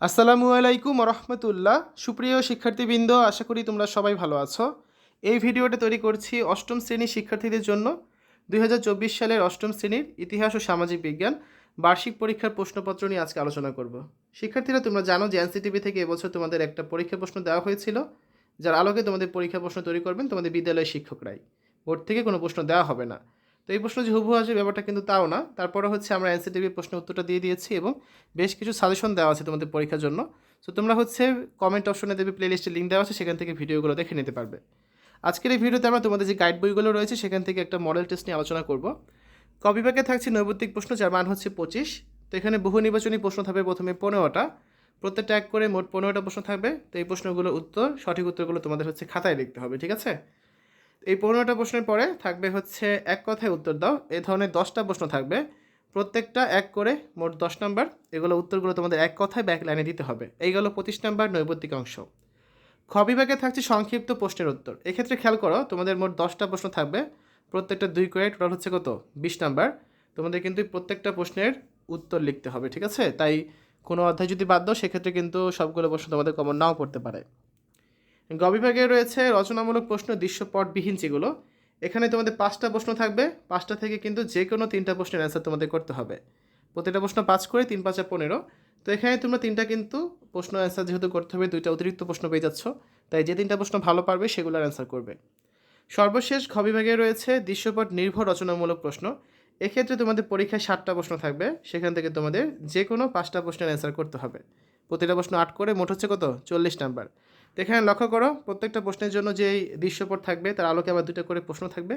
আসসালামু আলাইকুম রহমতুল্লাহ সুপ্রিয় শিক্ষার্থীবৃন্দ, আশা করি তোমরা সবাই ভালো আছো। এই ভিডিওটা তৈরি করছি অষ্টম শ্রেণির শিক্ষার্থীদের জন্য। দুই হাজার চব্বিশ সালের অষ্টম শ্রেণির ইতিহাস ও সামাজিক বিজ্ঞান বার্ষিক পরীক্ষার প্রশ্নপত্র নিয়ে আজকে আলোচনা করব। শিক্ষার্থীরা, তোমরা জানো যে এনসিটিভি থেকে এবছর তোমাদের একটা পরীক্ষা প্রশ্ন দেওয়া হয়েছিল। যার আলোকে তোমাদের পরীক্ষা প্রশ্ন তৈরি করবেন তোমাদের বিদ্যালয়ের শিক্ষকরাই। বোর্ড থেকে কোনো প্রশ্ন দেওয়া হবে না। তো এই প্রশ্ন যে হুবহু আসবে ব্যাপারটা কিন্তু তাও না। তারপরে হচ্ছে আমরা এনসিটিভির প্রশ্নের উত্তরটা দিয়ে দিয়েছি এবং বেশ কিছু সাজেশন দেওয়া আছে তোমাদের পরীক্ষার জন্য। সো তোমরা হচ্ছে কমেন্ট অপশনে দেবে প্লেলিস্টের লিঙ্ক দেওয়া আছে, সেখান থেকে ভিডিওগুলো দেখে নিতে পারবে। আজকের এই ভিডিওতে আমরা তোমাদের যে গাইড বইগুলো রয়েছে, সেখান থেকে একটা মডেল টেস্ট নিয়ে আলোচনা করব। কবিভাগে থাকছে নৈবত্তিক প্রশ্ন, যার মান হচ্ছে পঁচিশ। তো এখানে বহু নির্বাচনী প্রশ্ন থাকবে প্রথমে পনেরোটা। প্রত্যেকটা এক করে মোট পনেরোটা প্রশ্ন থাকবে। তো এই প্রশ্নগুলোর উত্তর, সঠিক উত্তরগুলো তোমাদের হচ্ছে খাতায় লিখতে হবে, ঠিক আছে? এই পনেরোটা প্রশ্নের পরে থাকবে হচ্ছে এক কথায় উত্তর দাও। এ ধরনের দশটা প্রশ্ন থাকবে। প্রত্যেকটা এক করে মোট দশ নাম্বার। এগুলো উত্তরগুলো তোমাদের এক কথায় ব্যাক লাইনে দিতে হবে। এই গেল পঁচিশ নাম্বার নৈবত্তিক অংশ। খ বিভাগে থাকছে সংক্ষিপ্ত প্রশ্নের উত্তর। এক্ষেত্রে খেয়াল করো, তোমাদের মোট দশটা প্রশ্ন থাকবে। প্রত্যেকটা দুই করে টোটাল হচ্ছে কত? বিশ নাম্বার। তোমাদের কিন্তু প্রত্যেকটা প্রশ্নের উত্তর লিখতে হবে, ঠিক আছে? তাই কোনো অধ্যায় যদি বাদ দাও, সেক্ষেত্রে কিন্তু সবগুলো প্রশ্ন তোমাদের কমন নাও পড়তে পারে। গ বিভাগে রয়েছে রচনামূলক প্রশ্ন দৃশ্যপটবিহীন যেগুলো। এখানে তোমাদের পাঁচটা প্রশ্ন থাকবে। পাঁচটা থেকে কিন্তু যে কোনো তিনটা প্রশ্নের অ্যান্সার তোমাদের করতে হবে। প্রতিটা প্রশ্ন পাঁচ করে, তিন, পাঁচা পনেরো। তো এখানে তোমরা তিনটা কিন্তু প্রশ্ন অ্যান্সার যেহেতু করতে হবে, দুইটা অতিরিক্ত প্রশ্ন পেয়ে যাচ্ছ। তাই যে তিনটা প্রশ্ন ভালো পারবে, সেগুলোর অ্যান্সার করবে। সর্বশেষ বিভাগে রয়েছে দৃশ্যপট নির্ভর রচনামূলক প্রশ্ন। এক্ষেত্রে তোমাদের পরীক্ষায় ষাটটা প্রশ্ন থাকবে। সেখান থেকে তোমাদের যে কোনো পাঁচটা প্রশ্নের অ্যান্সার করতে হবে। প্রতিটা প্রশ্ন আট করে, মোট হচ্ছে কত? চল্লিশ নাম্বার এখানে লক্ষ্য করো, প্রত্যেকটা প্রশ্নের জন্য যেই দৃশ্যপট থাকবে, তার আলোকে আবার দুটো করে প্রশ্ন থাকবে।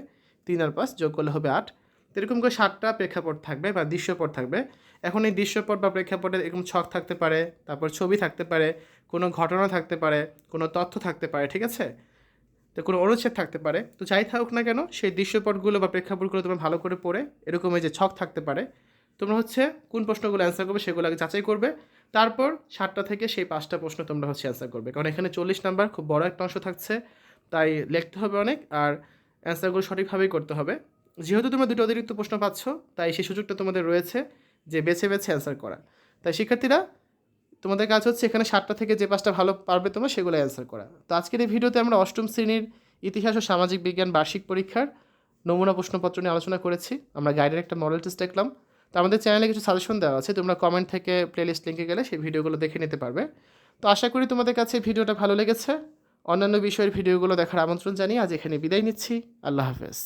তিন আর পাঁচ যোগ করলে হবে আট। এরকম করে সাতটা প্রেক্ষাপট থাকবে বা দৃশ্যপট থাকবে। এখন এই দৃশ্যপট বা প্রেক্ষাপটে এরকম ছক থাকতে পারে, তারপর ছবি থাকতে পারে, কোনো ঘটনা থাকতে পারে, কোনো তথ্য থাকতে পারে, ঠিক আছে? তো কোনো অনুচ্ছেদ থাকতে পারে। তো যাই থাকুক না কেন, সেই দৃশ্যপটগুলো বা প্রেক্ষাপটগুলো তোমার ভালো করে পড়ে, এরকম এই যে ছক থাকতে পারে তোমরা হচ্ছে কোন প্রশ্নগুলো অ্যান্সার করবে সেগুলো আগে যাচাই করবে। তারপর সাতটা থেকে সেই পাঁচটা প্রশ্ন তোমরা হচ্ছে অ্যান্সার করবে। কারণ এখানে চল্লিশ নাম্বার খুব বড় একটা অংশ থাকছে, তাই লিখতে হবে অনেক আর অ্যান্সারগুলো সঠিকভাবেই করতে হবে। যেহেতু তোমরা দুটো অতিরিক্ত প্রশ্ন পাচ্ছ, তাই সেই সুযোগটা তোমাদের রয়েছে যে বেছে বেছে অ্যান্সার করা। তাই শিক্ষার্থীরা, তোমাদের কাজ হচ্ছে এখানে সাতটা থেকে যে পাঁচটা ভালো পারবে তোমরা সেগুলো অ্যান্সার করা। তো আজকের এই ভিডিওতে আমরা অষ্টম শ্রেণির ইতিহাস ও সামাজিক বিজ্ঞান বার্ষিক পরীক্ষার নমুনা প্রশ্নপত্র নিয়ে আলোচনা করেছি। আমরা গাইডের একটা মডেল টেস্ট দেখলাম। তো আমাদের চ্যানেলে কিছু সাজেশন দেওয়া আছে, তোমরা কমেন্ট থেকে প্লেলিস্ট লিঙ্কে গেলে সেই ভিডিওগুলো দেখে নিতে পারবে। তো আশা করি তোমাদের কাছে ভিডিওটা ভালো লেগেছে। অন্যান্য বিষয়ের ভিডিওগুলো দেখার আমন্ত্রণ জানিয়ে আজ এখানে বিদায় নিচ্ছি। আল্লাহ হাফেজ।